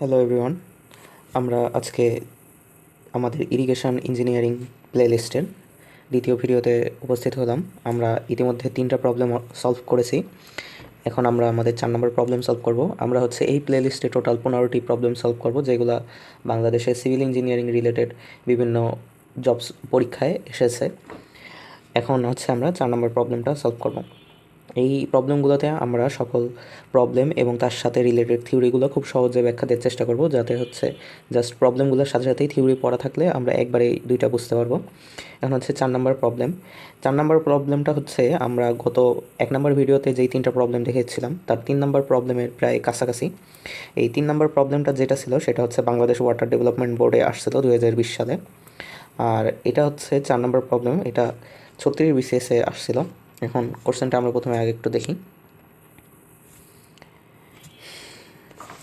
Hello everyone আমরা আজকে আমাদের ইরিগেশন ইঞ্জিনিয়ারিং প্লেলিস্টের দ্বিতীয় ভিডিওতে উপস্থিত হলাম। আমরা ইতিমধ্যে তিনটা প্রবলেম সলভ করেছি। এখন আমরা আমাদের চার নম্বর প্রবলেম সলভ করব। আমরা হচ্ছে এই প্লেলিস্টে টোটাল পনেরোটি প্রবলেম সলভ করব, যেগুলো বাংলাদেশে সিভিল ইঞ্জিনিয়ারিং রিলেটেড বিভিন্ন জবস পরীক্ষায় এসেছে। এখন হচ্ছে আমরা চার নম্বর প্রবলেমটা সলভ করব। এই প্রবলেমগুলোতে আমরা সকল প্রবলেম এবং তার সাথে রিলেটেড থিওরিগুলো খুব সহজে ব্যাখ্যা দেওয়ার চেষ্টা করব, যাতে হচ্ছে জাস্ট প্রবলেমগুলোর সাথে সাথেই থিওরি পড়া থাকলে আমরা একবারে দুইটা বুঝতে পারব। এখন হচ্ছে চার নম্বর প্রবলেম চার নম্বর প্রবলেমটা হচ্ছে আমরা গত এক নম্বর ভিডিওতে যেই তিনটা প্রবলেম দেখেছিলাম, তার তিন নম্বর প্রবলেমের প্রায় কাছাকাছি। এই তিন নম্বর প্রবলেমটা যেটা ছিল, সেটা হচ্ছে বাংলাদেশ ওয়াটার ডেভেলপমেন্ট বোর্ডে আসছিল দু হাজার বিশ সালে। আর এটা হচ্ছে চার নম্বর প্রবলেম এটা ছত্রিশ বিসিএসে আসছিল। এখন কোশ্চেনটা আমরা প্রথমে আগে একটু দেখি।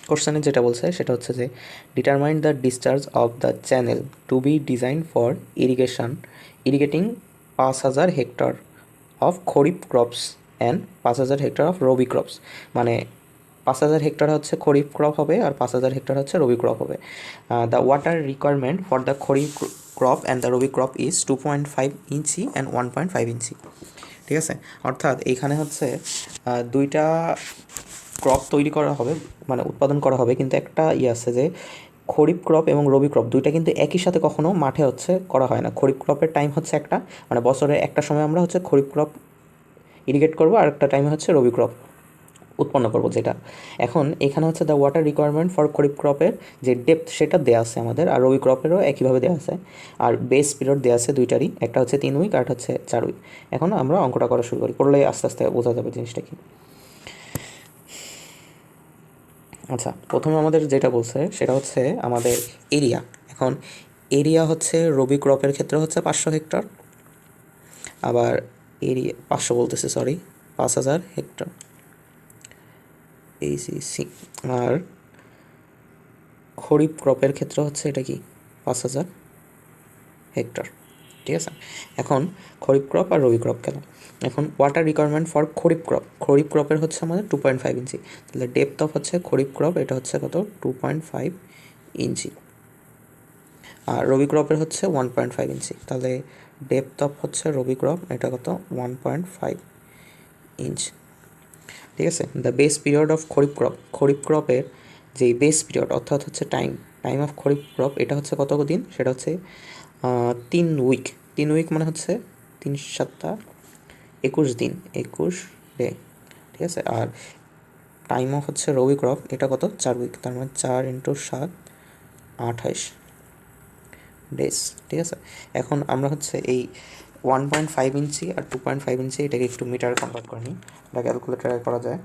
কোশ্চেনে যেটা বলছে, সেটা হচ্ছে যে determine the discharge of the channel to be design for irrigation irrigating পাঁচ হাজার hectare of kharif crops and পাঁচ হাজার হেক্টর অফ রবি ক্রপস মানে পাঁচ হাজার হেক্টর হচ্ছে খরিফ ক্রপ হবে আর পাঁচ হাজার হেক্টর হচ্ছে রবি ক্রপ হবে। The water requirement for the kharif crop and the rabi crop is two point five inch and one point five inch. ঠিক আছে? অর্থাৎ এইখানে হচ্ছে দুইটা ক্রপ তৈরি করা হবে মানে উৎপাদন করা হবে, কিন্তু একটা ইয়ে আছে যে, খরিফ ক্রপ এবং রবি ক্রপ দুইটা কিন্তু একই সাথে কখনো মাঠে হচ্ছে করা হয় না। খরিফ ক্রপের টাইম হচ্ছে একটা মানে বছরের একটা সময় আমরা হচ্ছে খরিফ ক্রপ ইরিগেট করব, আর একটা টাইমে হচ্ছে রবি ক্রপ উৎপন্ন করব যেটা। এখন এখানে হচ্ছে the water requirement for kharif ক্রপের যে ডেপথ সেটা দেওয়া আছে আমাদের, আর রবি ক্রপেরও একইভাবে দেওয়া আছে। আর বেস পিরিয়ড দেওয়া আছে দুইটারই, একটা হচ্ছে তিন উইক আর হচ্ছে চার উইক এখন আমরা অঙ্কটা করা শুরু করি, করলে আস্তে আস্তে বোঝা যাবে জিনিসটা কি। আচ্ছা প্রথমে আমাদের যেটা বলছে সেটা হচ্ছে আমাদের এরিয়া এখন এরিয়া হচ্ছে রবি ক্রপের ক্ষেত্রে হচ্ছে পাঁচশো হেক্টর, আবার এরিয়া পাঁচশো বলতেছে সরি পাঁচ হাজার হেক্টর। এইসিসি আর খরিফ ক্রপের ক্ষেত্রে হচ্ছে এটা কি? পাঁচ হাজার হেক্টর, ঠিক আছে? এখন খরিফ ক্রপ আর রবি ক্রপ গেল এখন water requirement for kharif crop, kharif ক্রপের হচ্ছে আমাদের টু পয়েন্ট ফাইভ ইঞ্চি। তাহলে ডেপথ অফ হচ্ছে খরিফ ক্রপ, এটা হচ্ছে কত? Two point five inch. আর রবি ক্রপের হচ্ছে ওয়ান পয়েন্ট ফাইভ ইঞ্চি। তাহলে ডেপথ অফ হচ্ছে রবি ক্রপ, এটা কত? One point five inch. ঠিক আছে? The best period of kharif crop kharif ক্রপের যে বেস্ট পিরিয়ড অর্থাৎ হচ্ছে time time of kharif crop এটা হচ্ছে কত দিন? সেটা হচ্ছে তিন উইক তিন উইক মানে হচ্ছে তিন সাতটা একুশ দিন। একুশ ডে ঠিক আছে? আর টাইম অফ হচ্ছে রবি ক্রপ এটা কত? চার উইক তার মানে চার ইন্টু সাত, আঠাইশ ডেজ ঠিক আছে? এখন আমরা হচ্ছে এই ওয়ান পয়েন্ট ফাইভ ইঞ্চি আর টু পয়েন্ট ফাইভ ইঞ্চি এটাকে একটু মিটারে কনভার্ট করে নিই। এটা ক্যালকুলেটারে করা যায়।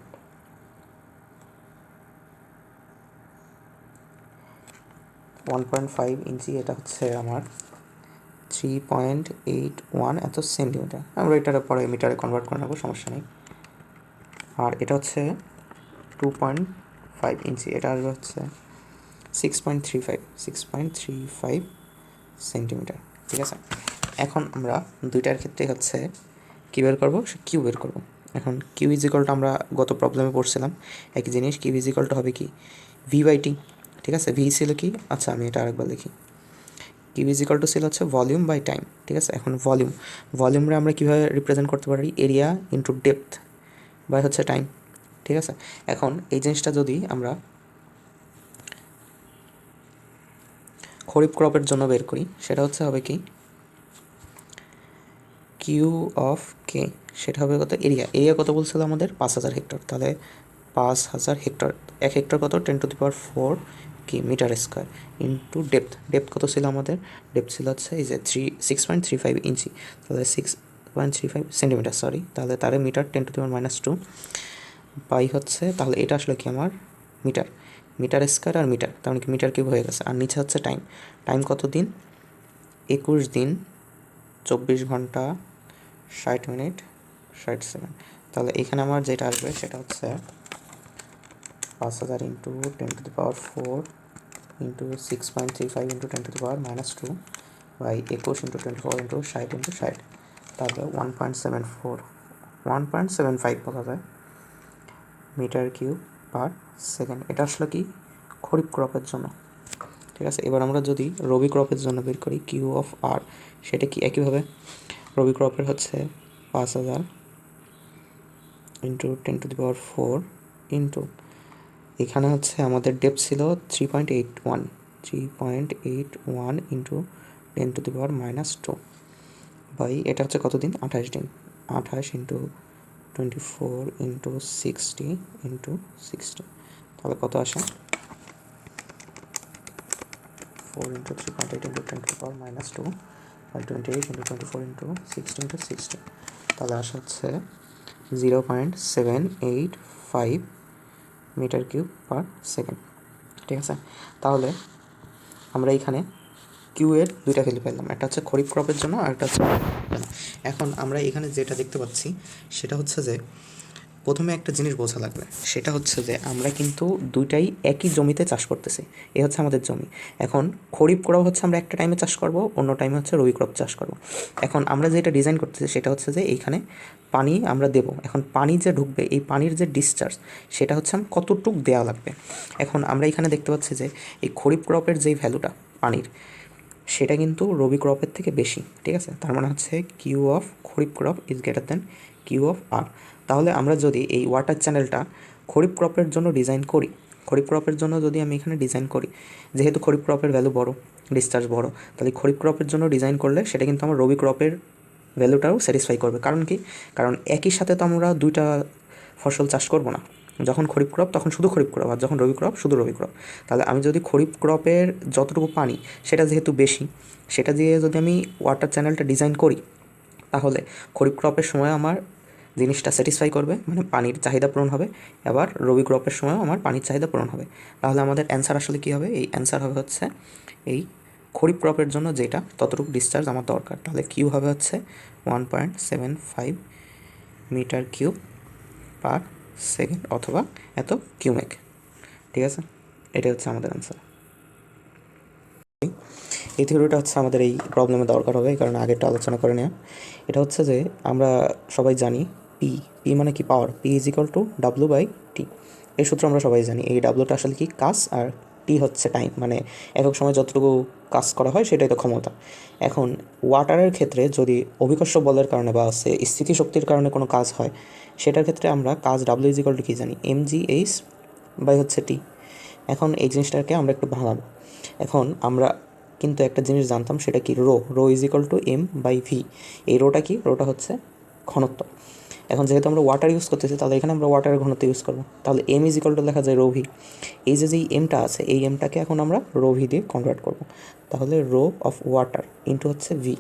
ওয়ান পয়েন্ট ফাইভ ইঞ্চি এটা হচ্ছে আমার থ্রি পয়েন্ট এইট ওয়ান এত সেন্টিমিটার আমরা এটার পরে মিটারে কনভার্ট করে নেব, সমস্যা নেই। আর এটা হচ্ছে টু পয়েন্ট ফাইভ ইঞ্চি, এটা আসবে হচ্ছে six point three five six point three five centimetre ঠিক আছে? এখন আমরা দুইটার ক্ষেত্রে হচ্ছে কী বের করব, সে কিউ বের করব। এখন কিউ ইজিকলটা আমরা গত প্রবলেমে পড়ছিলাম, একই জিনিস কিউ ইজিকলটা হবে কি? ভি বাই টি ঠিক আছে? ভি ছিল কি? আচ্ছা আমি এটা আরেকবার লিখি। কিউ ইজিকল টু ছিল হচ্ছে ভলিউম বাই টাইম ঠিক আছে? এখন ভলিউম ভলিউমরে আমরা কীভাবে রিপ্রেজেন্ট করতে পারি? এরিয়া ইন্টু ডেপথ বাই হচ্ছে টাইম ঠিক আছে? এখন এই জিনিসটা যদি আমরা খরিফ ক্রপের জন্য বের করি, সেটা হচ্ছে হবে কি? Q of K? সেটা হবে কত? এরিয়া। এরিয়া কত বলছিল আমাদের? পাঁচ হাজার হেক্টর। তাহলে পাঁচ হাজার হেক্টর। এক হেক্টর কত? Ten to the power four কি metre square into depth. Depth কত ছিল আমাদের? ডেপথ ছিল হচ্ছে এই যে three six point three five inch. তাহলে six point three five centimetre sorry তাহলে তারে metre ten to the power minus two by হচ্ছে, তাহলে এটা আসলে কি আমার? মিটার। মিটার স্কোয়ার আর মিটার। তার মানে কি মিটার কিউব হয়ে গেছে। আর নিচে হচ্ছে টাইম। টাইম কত দিন? একুশ দিন, চব্বিশ ঘণ্টা ষাট মিনিট, ষাট সেকেন্ড তাহলে এখানে আমার যেটা আসবে সেটা হচ্ছে পাঁচ হাজার into ten to the power four into six point three five into ten to the power minus two by একুশ ইন্টু টোয়েন্টি ফোর ইন্টু ষাট ইন্টু ষাট। তাহলে one point seven four one point seven five বলা যায় metre cube per second এটা আসলে কি? খরিফ ক্রপের জন্য। ঠিক আছে? এবার আমরা যদি রবি ক্রপের জন্য বের করি কিউ অফ আর সেটা কি একইভাবে? রবি ক্রপের হচ্ছে পাঁচ হাজার into ten to the power four into এখানে হচ্ছে আমাদের ডেপ ছিল three point eight one three point eight one into ten to the power minus two by এটা হচ্ছে কতদিন? আঠাশ দিন। আঠাশ into twenty four into sixty into sixty তাহলে কত আসে? Four into three point eight into ten to power minus two by twenty eight into twenty four into sixty into sixty তাহলে আসা হচ্ছে zero point seven eight five metre cube per second ঠিক আছে? তাহলে আমরা এইখানে কিউ এর দুইটা ভ্যালু পেলাম একটা হচ্ছে খরিফ ক্রপের জন্য আর একটা হচ্ছে এখন আমরা এখানে যেটা দেখতে পাচ্ছি সেটা হচ্ছে যে প্রথমে একটা জিনিস বোঝা লাগবে। সেটা হচ্ছে যে আমরা কিন্তু দুইটাই একই জমিতে চাষ করতেছি। এ হচ্ছে আমাদের জমি। এখন খরিফ ক্রপ হচ্ছে আমরা একটা টাইমে চাষ করব, অন্য টাইমে হচ্ছে রবি ক্রপ চাষ করব। এখন আমরা যেটা ডিজাইন করতেছি সেটা হচ্ছে যে এইখানে পানি আমরা দেব। এখন পানি যে ঢুকবে, এই পানির যে ডিসচার্জ সেটা হচ্ছে আমার কতটুক দেওয়া লাগবে। এখন আমরা এখানে দেখতে পাচ্ছি যে এই খরিফ ক্রপের যেই ভ্যালুটা পানির, সেটা কিন্তু রবি ক্রপের থেকে বেশি, ঠিক আছে? তার মানে হচ্ছে Q of kharif crop is greater than Q of R তাহলে আমরা যদি এই ওয়াটার চ্যানেলটা খরিফ ক্রপের জন্য ডিজাইন করি, খরিফ ক্রপের জন্য যদি আমি এখানে ডিজাইন করি, যেহেতু খরিফ ক্রপের ভ্যালু বড় ডিসচার্জ বড়, তাহলে খরিফ ক্রপের জন্য ডিজাইন করলে সেটা কিন্তু আমার রবি ক্রপের ভ্যালুটাও স্যাটিসফাই করবে। কারণ কি? কারণ একই সাথে তো আমরা দুইটা ফসল চাষ করব না। যখন খরিফ ক্রপ তখন শুধু খরিফ ক্রপ আর যখন রবি ক্রপ শুধু রবি ক্রপ তাহলে আমি যদি খরিফ ক্রপের যতটুকু পানি, সেটা যেহেতু বেশি, সেটা দিয়ে যদি আমি ওয়াটার চ্যানেলটা ডিজাইন করি, তাহলে খরিফ ক্রপের সময় আমার জিনিসটা স্যাটিসফাই করবে মানে পানির চাহিদা পূরণ হবে। এবার রবি ক্রপের সময়ও আমার পানির চাহিদা পূরণ হবে। তাহলে আমাদের অ্যান্সার আসলে কী হবে? এই অ্যান্সার হবে হচ্ছে, এই খরিফ ক্রপের জন্য যেটা ততটুকু ডিসচার্জ আমার দরকার। তাহলে কিউ হবে হচ্ছে one point seven five metre cube per second অথবা এত কিউমেক ঠিক আছে? এটাই হচ্ছে আমাদের অ্যান্সার এই থিওরিটা হচ্ছে আমাদের এই প্রবলেমে দরকার হবে কারণ আগেরটা আলোচনা করে নেওয়া এটা হচ্ছে যে আমরা সবাই জানি পি পি মানে কি? Power P is equal to W by T এই সূত্র আমরা সবাই জানি। এই ডাব্লুটা আসলে কি? কাজ আর টি হচ্ছে টাইম মানে একক সময় যতটুকু কাজ করা হয় সেটাই তো ক্ষমতা। এখন ওয়াটারের ক্ষেত্রে যদি অভিকর্ষ বলের কারণে বা সে স্থিতিশক্তির কারণে কোনো কাজ হয়, সেটার ক্ষেত্রে আমরা কাজ ডাব্লিউ ইজ ইকাল টু কী জানি? এম জি এইচ বাই হচ্ছে টি এখন এই জিনিসটাকে আমরা একটু ভাঙাবো। এখন আমরা কিন্তু একটা জিনিস জানতাম, সেটা কি? Rho rho is equal to M by V এই রোটা কি? রোটা হচ্ছে ঘনত্ব। এখন যেহেতু আমরা ওয়াটার ইউজ করতেছি, তাহলে এখানে আমরা ওয়াটারের ঘনত্ব ইউজ করব। তাহলে এম ইজ ইকাল টু লেখা যায় রোভি এই যে যেই এমটা আছে, এই এমটাকে এখন আমরা রোভি দিয়ে কনভার্ট করব। তাহলে রো অফ ওয়াটার ইন্টু হচ্ছে ভি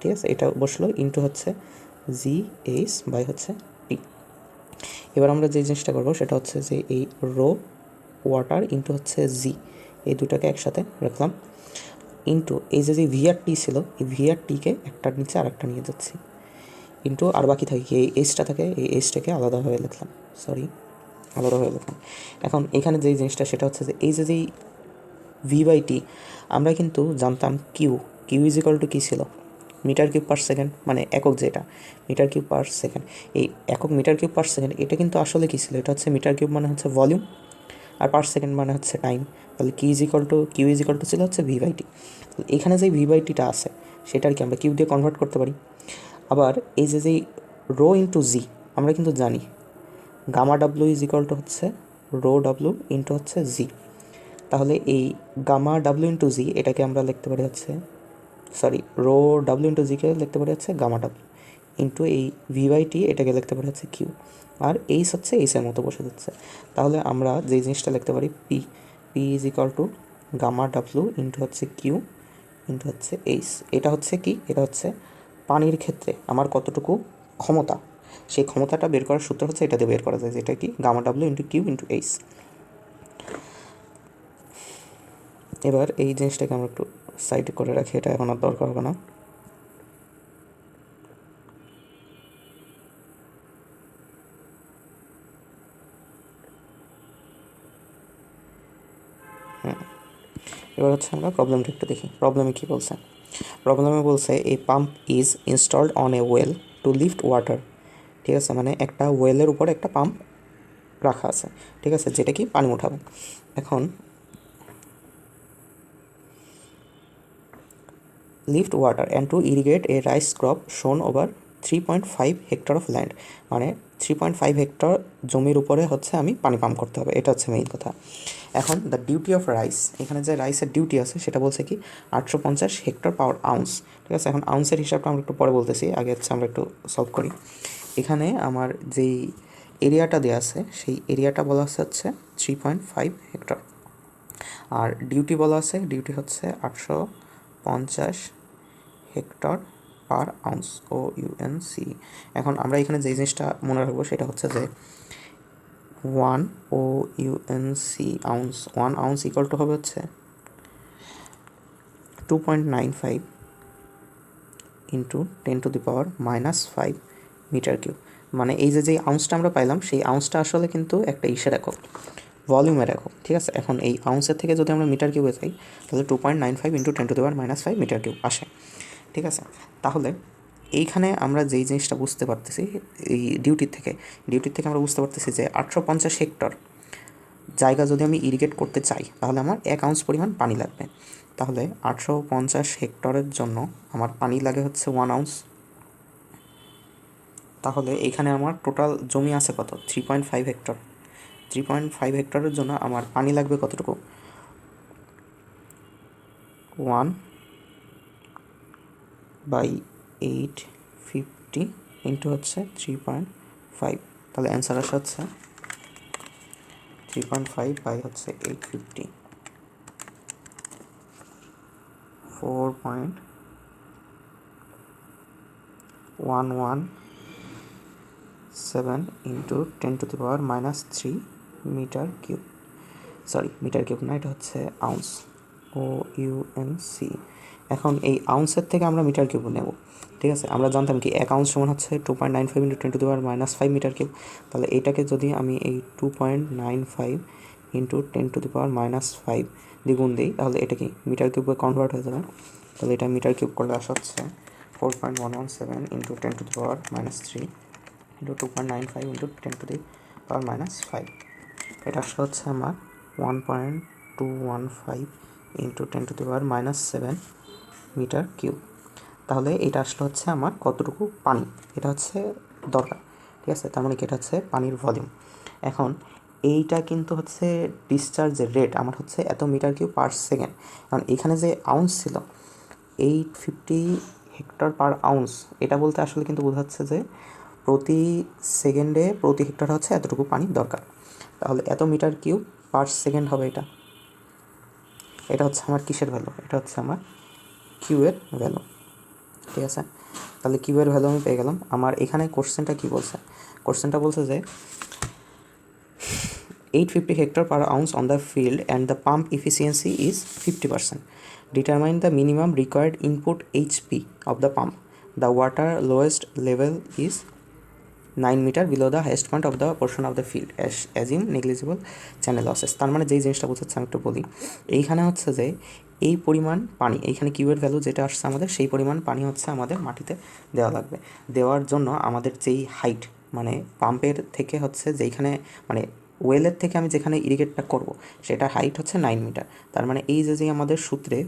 ঠিক আছে? এটা বসল ইন্টু হচ্ছে জি এইচ বাই হচ্ছে টি এবার আমরা যে জিনিসটা করব, সেটা হচ্ছে যে এই রো ওয়াটার ইন্টু হচ্ছে জি এই দুটাকে একসাথে রাখলাম। ইন্টু এই যে যে ভিআর টি ছিল, এই ভিআর টিকে একটার নিচে আর একটা নিয়ে যাচ্ছি। ইন্টু আর বাকি থাকে কি? এই এইচটা থাকে, এই এইচটাকে হয়ে লিখলাম। সরি আলাদা হয়ে লিখলাম। এখন এখানে যেই জিনিসটা, সেটা হচ্ছে যে এই যে যেই ভি বাই টি আমরা কিন্তু জানতাম Q Q is equal to কী ছিল? মিটার কিউব পার সেকেন্ড মানে একক যেটা, মিটার কিউব পার সেকেন্ড। এই একক মিটার কিউব পার সেকেন্ড, এটা কিন্তু আসলে কী ছিল? এটা হচ্ছে মিটার কিউব মানে হচ্ছে ভলিউম, আর পার সেকেন্ড মানে হচ্ছে টাইম। তাহলে কি is equal to Q is equal to ছিল হচ্ছে ভি বাই টি এখানে যে ভি বাই টিটা আছে সেটা আর কি আমরা কিউ দিয়ে কনভার্ট করতে পারি? আবার এই যে যেই রো ইন্টু জি আমরা কিন্তু জানি। Gamma W is equal to হচ্ছে রো ডাব্লু ইন্টু হচ্ছে জি তাহলে এই গামা ডাব্লু ইন্টু জি এটাকে আমরা লিখতে পারি হচ্ছে সরি রো ডাব্লু ইন্টু জিকে লিখতে পারি হচ্ছে গামা ডাব্লু ইন্টু এই ভি বাই টি এটাকে লিখতে পারি হচ্ছে কিউ আর এইচ হচ্ছে এইচের মতো বসে যাচ্ছে। তাহলে আমরা যে জিনিসটা লিখতে পারি P P is equal to gamma W into হচ্ছে কিউ ইন্টু হচ্ছে এইচ এটা হচ্ছে কি? এটা হচ্ছে পানির ক্ষেত্রে আমার কতটুকু ক্ষমতা? সেই ক্ষমতাটা বের করার সূত্র হচ্ছে এটা দিয়ে বের করা যায়, যেটা কি? Gamma W into Q into H এবার এই জিনিসটাকে আমরা একটু সাইড করে রাখি, এটা এখন আর দরকার হবে না। এবার হচ্ছে আমরা প্রবলেমটা একটু দেখি। প্রবলেমে কী বলছে? প্রবলেমে বলছে, এই pump is installed on a well to lift water ঠিক আছে মানে একটা ওয়েলের উপর একটা পাম্প রাখা আছে। ঠিক আছে, যেটা কি পানি উঠাবে এখন lift water and to irrigate a rice crop sown over three point five hectare of land মানে থ্রি পয়েন্ট ফাইভ হেক্টর জমির উপরে হচ্ছে আমি পানি পাম্প করতে হবে। এটা হচ্ছে মেইন কথা। এখন দ্য ডিউটি অফ রাইস এখানে যে রাইসের ডিউটি আছে সেটা বলছে কি আটশো পঞ্চাশ হেক্টর পাওয়ার আউন্স ঠিক আছে? এখন আউন্সের হিসাবটা আমরা একটু পরে বলতেছি, আগে হচ্ছে আমরা একটু সলভ করি। এখানে আমার যেই এরিয়াটা দেওয়া আছে, সেই এরিয়াটা বলা আছে হচ্ছে থ্রি পয়েন্ট ফাইভ হেক্টর আর ডিউটি বলা আছে ডিউটি হচ্ছে আটশো পঞ্চাশ hectare per ounce, O UNC এখন আমরা এখানে যে জিনিসটা মনে রাখব সেটা হচ্ছে যে one, O UNC ounce. One ounce equal to হবে হচ্ছে two point nine five into ten to the power minus five metre cube মানে এই যে যে আউন্সটা আমরা পাইলাম, সেই আউন্সটা আসলে কিন্তু একটা ইসের একক ভলিউমের একক ঠিক আছে? এখন এই আউন্সের থেকে যদি আমরা মিটার কিউবে যাই, তাহলে two point nine five into ten to the power minus five metre cube আসে। ঠিক আছে? তাহলে এইখানে আমরা যেই জিনিসটা বুঝতে পারতেছি, এই ডিউটির থেকে ডিউটির থেকে আমরা বুঝতে পারতেছি যে আটশো পঞ্চাশ হেক্টর জায়গা যদি আমি ইরিগেট করতে চাই, তাহলে আমার এক আউন্স পরিমাণ পানি লাগবে। তাহলে আটশো পঞ্চাশ হেক্টরের জন্য আমার পানি লাগে হচ্ছে ওয়ান আউন্স। তাহলে এখানে আমার টোটাল জমি আছে কত? Three point five hectare. Three point five হেক্টরের জন্য আমার পানি লাগবে কতটুকু? One by eight fifty into হচ্ছে থ্রি পয়েন্ট ফাইভ তাহলে অ্যান্সার আসে হচ্ছে থ্রি পয়েন্ট ফাইভ বাই হচ্ছে eight fifty four point one one seven into ten to the power minus three metre cube sorry metre cube না, এটা হচ্ছে ounce O UNC এখন এই আউন্সের থেকে আমরা মিটার কিউব নেব। ঠিক আছে? আমরা জানতাম কি এক আউন্স সমান হচ্ছে two point nine five into ten to the power minus five metre cube তাহলে এইটাকে যদি আমি এই two point nine five into ten to the power minus five দ্বিগুণ দিই, তাহলে এটা কি মিটার কিউবে কনভার্ট হয়ে যাবে? তাহলে এটা মিটার কিউব করলে আসা হচ্ছে four point one one seven into ten to the power minus three into two point nine five into ten to the power minus five এটা আসলে হচ্ছে আমার one point two one five into ten to the power minus seven metre cube. তাহলে এটা আসলে হচ্ছে আমার কতটুকু পানি? এটা হচ্ছে দরকার, ঠিক আছে? তার মানে কি? এটা হচ্ছে পানির ভলিউম। এখন এইটা কিন্তু হচ্ছে ডিসচার্জের রেট আমার হচ্ছে এত মিটার কিউব পার সেকেন্ড কারণ এখানে যে আউন্স ছিল eight fifty hectare per ounce এটা বলতে আসলে কিন্তু বোঝাচ্ছে যে প্রতি সেকেন্ডে প্রতি হেক্টর হচ্ছে এতটুকু পানি দরকার। তাহলে এত মিটার কিউব পার সেকেন্ড হবে এটা। এটা হচ্ছে আমার কিসের ভ্যালু এটা হচ্ছে আমার কিউয়ের ভ্যালু ঠিক আছে? তাহলে কিউয়ের ভ্যালু আমি পেয়ে গেলাম। আমার এখানে কোশ্চেনটা কী বলছে? কোশ্চেনটা বলছে যে eight fifty hectare per ounce on the field and the pump efficiency is fifty percent determine the minimum required input HP of the pump the water lowest level is nine metre below the highest point of the portion of the field as as in negligible channel losses তার মানে যেই জিনিসটা বোঝাচ্ছে আমি একটু বলি, এইখানে হচ্ছে যে এই পরিমাণ পানি, এইখানে কিউয়ের ভ্যালু যেটা আসছে আমাদের, সেই পরিমাণ পানি হচ্ছে আমাদের মাটিতে দেওয়া লাগবে। দেওয়ার জন্য আমাদের যেই হাইট মানে পাম্পের থেকে হচ্ছে যেইখানে মানে ওয়েলের থেকে আমি যেখানে ইরিগেটটা করব সেটা হাইট হচ্ছে নাইন মিটার তার মানে এই যে যে আমাদের সূত্রে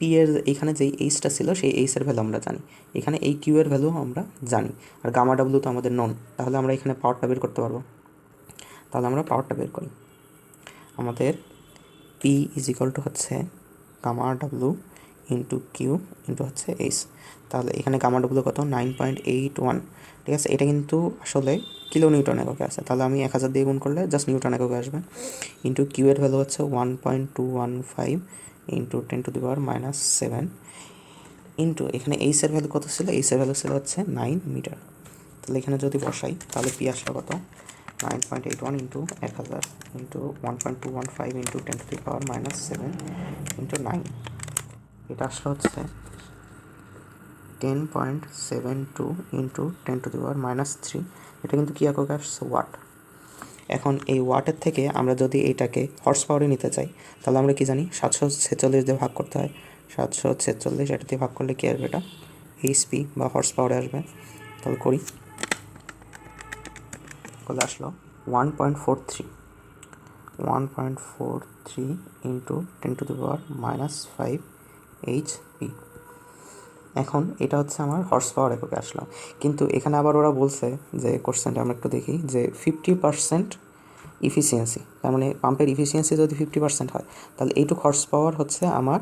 পি এর এইখানে যেই এইচটা ছিল, সেই এইচের ভ্যালু আমরা জানি। এখানে এই কিউ এর ভ্যালু আমরা জানি। আর গামা ডাব্লু তো আমাদের নন তাহলে আমরা এখানে পাওয়ারটা বের করতে পারব। তাহলে আমরা পাওয়ারটা বের করি। আমাদের পি ইজ ইকাল টু হচ্ছে gamma W into Q into হচ্ছে এইচ তাহলে এখানে গামা ডাব্লু কত? নাইন পয়েন্ট এইট ওয়ান ঠিক আছে? এটা কিন্তু আসলে কিলো নিউটন এককে আছে। তাহলে আমি এক হাজার দিয়ে গুণ করলে জাস্ট নিউটন এককে আসবে। ইন্টু কিউ এর ভ্যালু হচ্ছে one point two one five into ten to the power minus seven into এখানে এইসের ভ্যালু কত ছিল? এইসের ভ্যালু ছিল হচ্ছে নাইন মিটার তাহলে এখানে যদি বসাই, তাহলে পি আসলো কত? Nine point eight one into এক হাজার into one point two one five into ten to the power minus seven into nine এটা আসলে হচ্ছে ten point seven two into ten to the power minus three এটা কিন্তু কী এককে আসছে? Watt এখন এই ওয়াটের থেকে আমরা যদি এটাকে হর্স পাওয়ারে নিতে চাই, তাহলে আমরা কি জানি? সাতশো ছেচল্লিশ দিয়ে ভাগ করতে হয়। সাতশো ছেচল্লিশ এটা দিয়ে ভাগ করলে কী আসবে এটা? এইচপি বা হর্স পাওয়ারে আসবে। তাহলে করি। করলে আসলো one point four three one point four three into ten to the power minus five HP এখন এটা হচ্ছে আমার হর্স পাওয়ার এককে আসলো। কিন্তু এখানে আবার ওরা বলছে যে কোশ্চেনটা আমরা একটু দেখি, যে ফিফটি পার্সেন্ট ইফিসিয়েন্সি তার মানে পাম্পের ইফিসিয়েন্সি যদি ফিফটি পার্সেন্ট হয়, তাহলে এইটুক হর্স পাওয়ার হচ্ছে আমার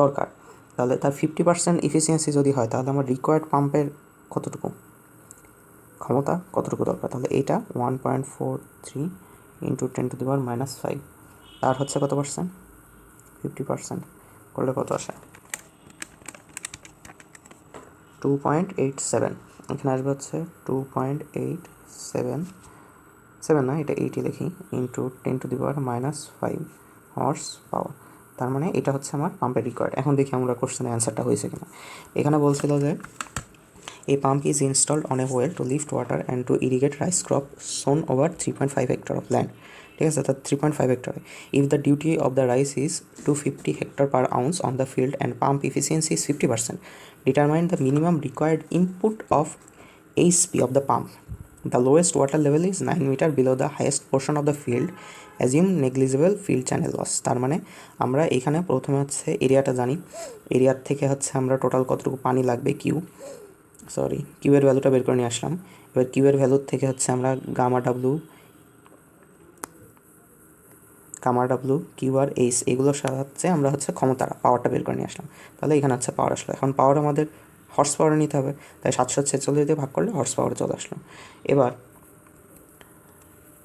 দরকার। তাহলে তার ফিফটি পার্সেন্ট ইফিসিয়েন্সি যদি হয়, তাহলে আমার রিকোয়ার্ড পাম্পের কতটুকু? ক্ষমতা কতটুকু দরকার? তাহলে এইটা one point four three into ten to the power minus five তার হচ্ছে কত পার্সেন্ট ফিফটি পার্সেন্ট করলে কত আসে? টু পয়েন্ট এইট সেভেন এখানে আসবে হচ্ছে two point eight seven seven না, এটা এইটি দেখি। Into ten to the power minus five horsepower তার মানে এটা হচ্ছে আমার পাম্পের রিকোয়ার্ড এখন দেখি আমরা কোশ্চেনের অ্যান্সারটা হয়েছে কিনা। এখানে বলছিল যে A pump is installed on a well to lift water and to irrigate rice crop sown over 3.5 hectare of land. ঠিক আছে অর্থাৎ থ্রি পয়েন্ট ফাইভ হেক্টরে if the duty of the rice is two fifty hectare per ounce on the field and pump efficiency is fifty percent determine the minimum required input of HP of the pump the lowest water level is nine metre below the highest portion of the field assume negligible field channel loss তার মানে আমরা এখানে প্রথমে হচ্ছে এরিয়াটা জানি। এরিয়ার থেকে হচ্ছে আমরা টোটাল কতটুকু পানি লাগবে কিউ সরি কিউয়ের ভ্যালুটা বের করে নিয়ে আসলাম। এবার কিউয়ের ভ্যালুর থেকে হচ্ছে আমরা gamma W gamma W Q আর এইচ এগুলোর সাহায্যে আমরা হচ্ছে ক্ষমতা পাওয়ারটা বের করে নিয়ে আসলাম। তাহলে এখানে হচ্ছে পাওয়ার আসলো। এখন পাওয়ার আমাদের হর্স পাওয়ারে নিতে হবে। তাই সাতশো ছেচল্লিশ দিয়ে ভাগ করলে হর্স পাওয়ার চলে আসলো। এবার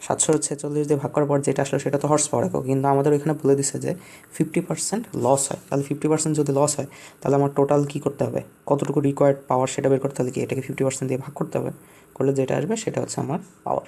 সাতশো ছেচল্লিশ দিয়ে ভাগ করার পর যেটা আসলো সেটা তো হর্স পাওয়ার একক। কিন্তু আমাদের ওইখানে বলে দিছে যে ফিফটি পার্সেন্ট লস হয়। তাহলে ফিফটি পার্সেন্ট যদি লস হয়, তাহলে আমার টোটাল কী করতে হবে? কতটুকু রিকোয়ার্ড পাওয়ার সেটা বের করতে হলে কি? এটাকে ফিফটি পার্সেন্ট দিয়ে ভাগ করতে হবে। করলে যেটা আসবে সেটা হচ্ছে আমার পাওয়ার